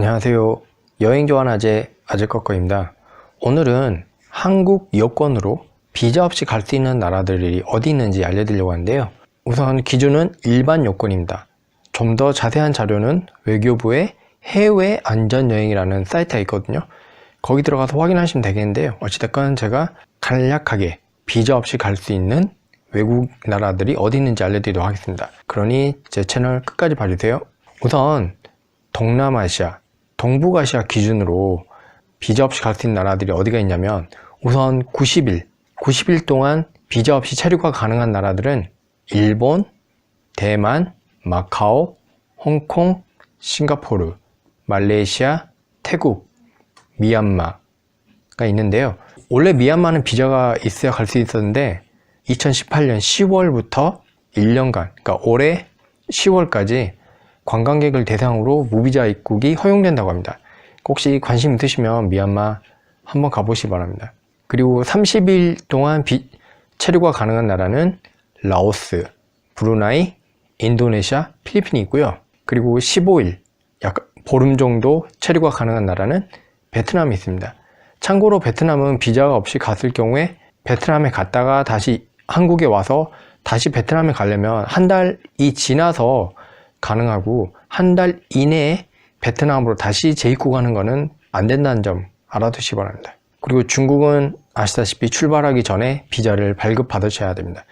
안녕하세요. 여행 좋아하는 아재 아재꺼꺼입니다. 오늘은 한국 여권으로 비자 없이 갈 수 있는 나라들이 어디 있는지 알려드리려고 하는데요. 우선 기준은 일반 여권입니다. 좀 더 자세한 자료는 외교부의 해외 안전여행이라는 사이트가 있거든요. 거기 들어가서 확인하시면 되겠는데요. 어찌됐건 제가 간략하게 비자 없이 갈 수 있는 외국 나라들이 어디 있는지 알려드리도록 하겠습니다. 그러니 제 채널 끝까지 봐주세요. 우선 동남아시아, 동북아시아 기준으로 비자 없이 갈 수 있는 나라들이 어디가 있냐면 우선 90일, 90일 동안 비자 없이 체류가 가능한 나라들은 일본, 대만, 마카오, 홍콩, 싱가포르, 말레이시아, 태국, 미얀마가 있는데요. 원래 미얀마는 비자가 있어야 갈 수 있었는데 2018년 10월부터 1년간, 그러니까 올해 10월까지 관광객을 대상으로 무비자 입국이 허용된다고 합니다. 혹시 관심 있으시면 미얀마 한번 가보시기 바랍니다. 그리고 30일 동안 비, 체류가 가능한 나라는 라오스, 브루나이, 인도네시아, 필리핀이 있고요. 그리고 15일, 약 보름 정도 체류가 가능한 나라는 베트남이 있습니다. 참고로 베트남은 비자가 없이 갔을 경우에 베트남에 갔다가 다시 한국에 와서 다시 베트남에 가려면 한 달이 지나서 가능하고 한 달 이내에 베트남으로 다시 재입국하는 것은 안 된다는 점 알아두시기 바랍니다. 그리고 중국은 아시다시피 출발하기 전에 비자를 발급 받으셔야 됩니다.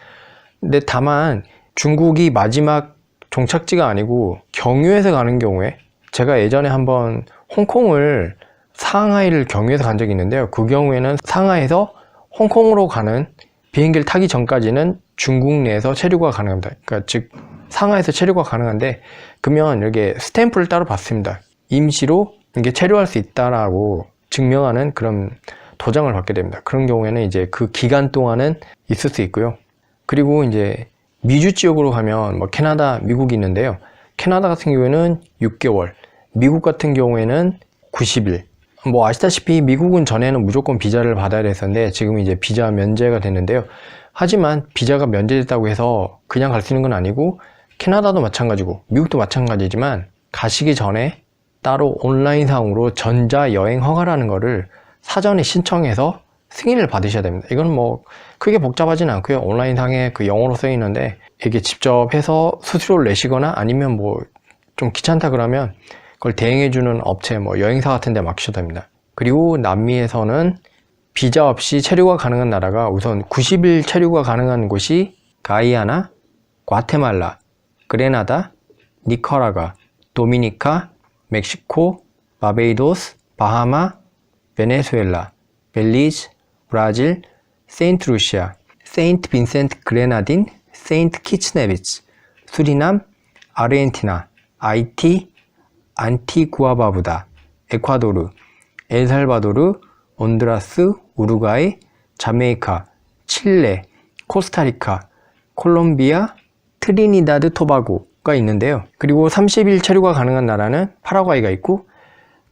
근데 다만 중국이 마지막 종착지가 아니고 경유해서 가는 경우에 제가 예전에 한번 홍콩을 상하이를 경유해서 간 적이 있는데요. 그 경우에는 상하이에서 홍콩으로 가는 비행기를 타기 전까지는 중국 내에서 체류가 가능합니다. 그러니까 즉 상하에서 체류가 가능한데 그러면 이렇게 스탬프를 따로 받습니다. 임시로 이게 체류할 수 있다라고 증명하는 그런 도장을 받게 됩니다. 그런 경우에는 이제 그 기간 동안은 있을 수 있고요. 그리고 이제 미주 지역으로 가면 뭐 캐나다, 미국이 있는데요. 캐나다 같은 경우에는 6개월, 미국 같은 경우에는 90일. 뭐 아시다시피 미국은 전에는 무조건 비자를 받아야 됐었는데 지금 이제 비자 면제가 됐는데요. 하지만 비자가 면제됐다고 해서 그냥 갈 수 있는 건 아니고 캐나다도 마찬가지고 미국도 마찬가지지만 가시기 전에 따로 온라인상으로 전자 여행 허가라는 거를 사전에 신청해서 승인을 받으셔야 됩니다. 이건 뭐 크게 복잡하진 않고요. 온라인상에 그 영어로 써 있는데 이게 직접 해서 수수료를 내시거나 아니면 뭐 좀 귀찮다 그러면 그걸 대행해주는 업체 뭐 여행사 같은 데 맡기셔도 됩니다. 그리고 남미에서는 비자 없이 체류가 가능한 나라가 우선 90일 체류가 가능한 곳이 가이아나, 과테말라, 그레나다, 니카라가, 도미니카, 멕시코, 바베이도스, 바하마, 베네수엘라, 벨리즈, 브라질, 세인트 루시아, 세인트 빈센트 그레나딘, 세인트 키츠네비츠, 수리남, 아르헨티나, 아이티, 안티구아바부다, 에콰도르, 엘살바도르, 온드라스, 우루과이, 자메이카, 칠레, 코스타리카, 콜롬비아, 트리니다드 토바고가 있는데요. 그리고 30일 체류가 가능한 나라는 파라과이가 있고,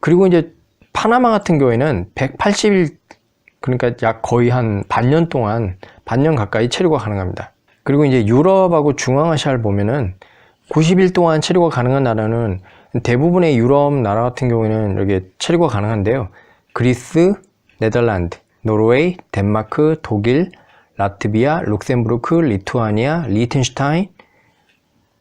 그리고 이제 파나마 같은 경우에는 180일, 그러니까 약 거의 한 반년 동안, 반년 가까이 체류가 가능합니다. 그리고 이제 유럽하고 중앙아시아를 보면은 90일 동안 체류가 가능한 나라는 대부분의 유럽 나라 같은 경우에는 이렇게 체류가 가능한데요. 그리스, 네덜란드, 노르웨이, 덴마크, 독일, 라트비아, 룩셈부르크, 리투아니아, 리텐슈타인,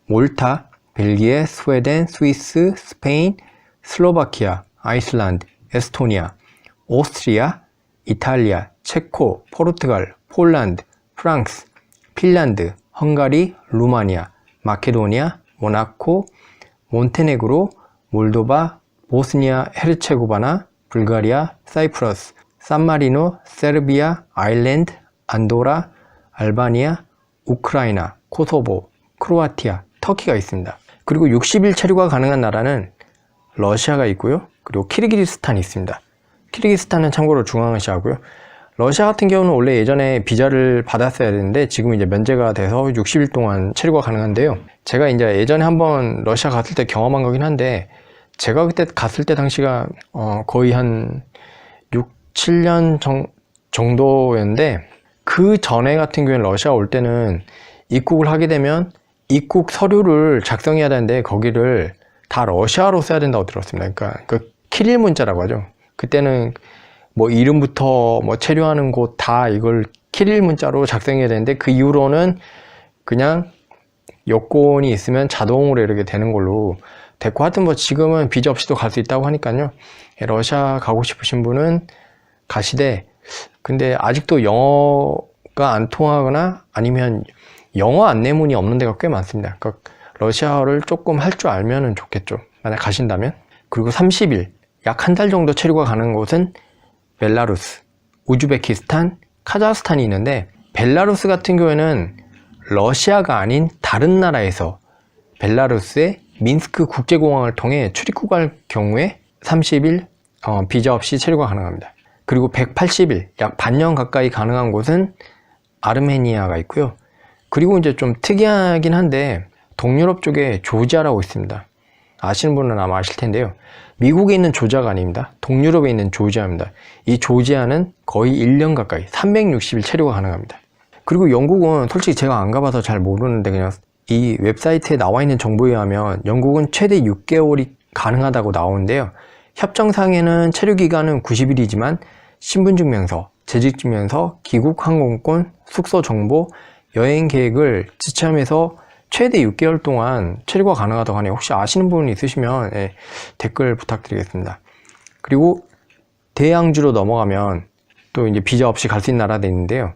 몰타, 벨기에, 스웨덴, 스위스, 스페인, 슬로바키아, 아이슬란드, 에스토니아, 오스트리아, 이탈리아, 체코, 포르투갈, 폴란드, 프랑스, 핀란드, 헝가리, 루마니아, 마케도니아, 모나코, 몬테네그로, 몰도바, 보스니아 헤르체고바나, 불가리아, 사이프러스, 산마리노, 세르비아, 아일랜드, 안도라, 알바니아, 우크라이나, 코소보, 크로아티아, 터키가 있습니다. 그리고 60일 체류가 가능한 나라는 러시아가 있고요. 그리고 키르기스탄이 있습니다. 키르기스탄은 참고로 중앙아시아고요. 러시아 같은 경우는 원래 예전에 비자를 받았어야 되는데 지금 이제 면제가 돼서 60일 동안 체류가 가능한데요. 제가 이제 예전에 한번 러시아 갔을 때 경험한 거긴 한데 제가 그때 갔을 때 당시가 어 거의 한 6, 7년 정, 정도였는데 그 전에 같은 경우에 러시아 올 때는 입국을 하게 되면 입국 서류를 작성해야 되는데 거기를 다 러시아로 써야 된다고 들었습니다. 그러니까 그 키릴 문자라고 하죠. 그때는 뭐 이름부터 뭐 체류하는 곳 다 이걸 키릴 문자로 작성해야 되는데 그 이후로는 그냥 여권이 있으면 자동으로 이렇게 되는 걸로 됐고 하여튼 뭐 지금은 비자 없이도 갈 수 있다고 하니까요. 예, 러시아 가고 싶으신 분은 가시되 근데 아직도 영어가 안 통하거나 아니면 영어 안내문이 없는 데가 꽤 많습니다. 그러니까 러시아어를 조금 할 줄 알면은 좋겠죠. 만약 가신다면. 그리고 30일, 약 한 달 정도 체류가 가는 곳은 벨라루스, 우즈베키스탄, 카자흐스탄이 있는데 벨라루스 같은 경우에는 러시아가 아닌 다른 나라에서 벨라루스의 민스크 국제공항을 통해 출입국할 경우에 30일 어, 비자 없이 체류가 가능합니다. 그리고 180일, 약 반년 가까이 가능한 곳은 아르메니아가 있고요. 그리고 이제 좀 특이하긴 한데 동유럽 쪽에 조지아라고 있습니다. 아시는 분은 아마 아실 텐데요. 미국에 있는 조지아가 아닙니다. 동유럽에 있는 조지아입니다. 이 조지아는 거의 1년 가까이 360일 체류가 가능합니다. 그리고 영국은 솔직히 제가 안 가봐서 잘 모르는데 그냥 이 웹사이트에 나와 있는 정보에 의하면 영국은 최대 6개월이 가능하다고 나오는데요. 협정상에는 체류 기간은 90일이지만 신분증명서, 재직증명서, 귀국 항공권, 숙소 정보, 여행 계획을 지참해서 최대 6개월 동안 체류가 가능하다고 하네요. 혹시 아시는 분 있으시면 예, 댓글 부탁드리겠습니다. 그리고 대양주로 넘어가면 또 이제 비자 없이 갈 수 있는 나라도 있는데요.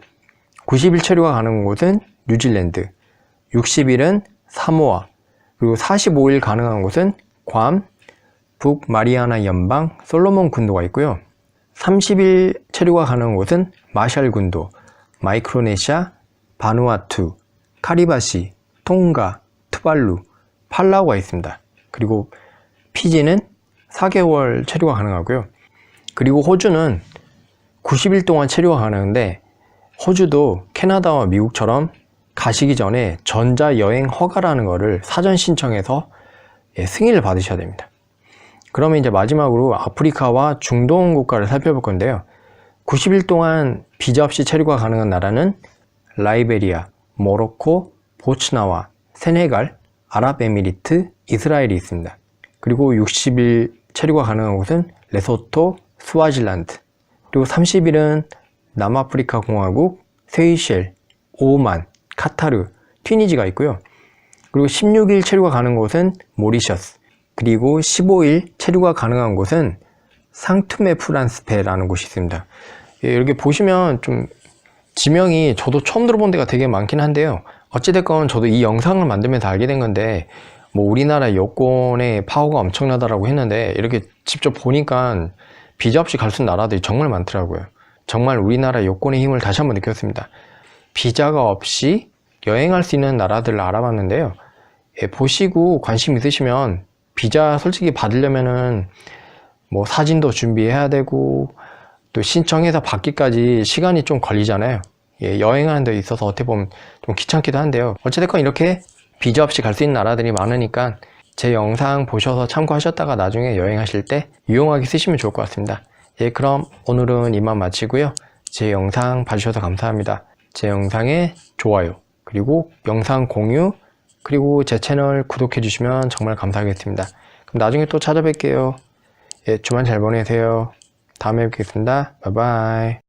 90일 체류가 가능한 곳은 뉴질랜드, 60일은 사모아, 그리고 45일 가능한 곳은 괌, 북 마리아나 연방, 솔로몬 군도가 있고요. 30일 체류가 가능한 곳은 마샬 군도, 마이크로네시아, 바누아투, 카리바시, 통가, 투발루, 팔라우가 있습니다. 그리고 피지는 4개월 체류가 가능하고요. 그리고 호주는 90일 동안 체류가 가능한데 호주도 캐나다와 미국처럼 가시기 전에 전자여행 허가라는 거를 사전 신청해서 예, 승인을 받으셔야 됩니다. 그러면 이제 마지막으로 아프리카와 중동 국가를 살펴볼 건데요. 90일 동안 비자 없이 체류가 가능한 나라는 라이베리아, 모로코, 보츠나와, 세네갈, 아랍에미리트, 이스라엘이 있습니다. 그리고 60일 체류가 가능한 곳은 레소토, 스와질란드, 그리고 30일은 남아프리카 공화국, 세이셸, 오만, 카타르, 튀니지가 있고요. 그리고 16일 체류가 가능한 곳은 모리셔스, 그리고 15일 체류가 가능한 곳은 상투메 프란스페라는 곳이 있습니다. 예, 이렇게 보시면 좀 지명이 저도 처음 들어본 데가 되게 많긴 한데요. 어찌됐건 저도 이 영상을 만들면서 알게 된 건데 뭐 우리나라 여권의 파워가 엄청나다라고 했는데 이렇게 직접 보니까 비자 없이 갈 수 있는 나라들이 정말 많더라고요. 정말 우리나라 여권의 힘을 다시 한번 느꼈습니다. 비자가 없이 여행할 수 있는 나라들을 알아봤는데요. 예, 보시고 관심 있으시면 비자 솔직히 받으려면은 뭐 사진도 준비해야 되고 또 신청해서 받기까지 시간이 좀 걸리잖아요. 예, 여행하는 데 있어서 어떻게 보면 좀 귀찮기도 한데요. 어찌됐건 이렇게 비자 없이 갈 수 있는 나라들이 많으니까 제 영상 보셔서 참고하셨다가 나중에 여행하실 때 유용하게 쓰시면 좋을 것 같습니다. 예, 그럼 오늘은 이만 마치고요. 제 영상 봐주셔서 감사합니다. 제 영상에 좋아요, 그리고 영상 공유, 그리고 제 채널 구독해 주시면 정말 감사하겠습니다. 그럼 나중에 또 찾아뵐게요. 예, 주말 잘 보내세요. 다음에 뵙겠습니다. 바이바이.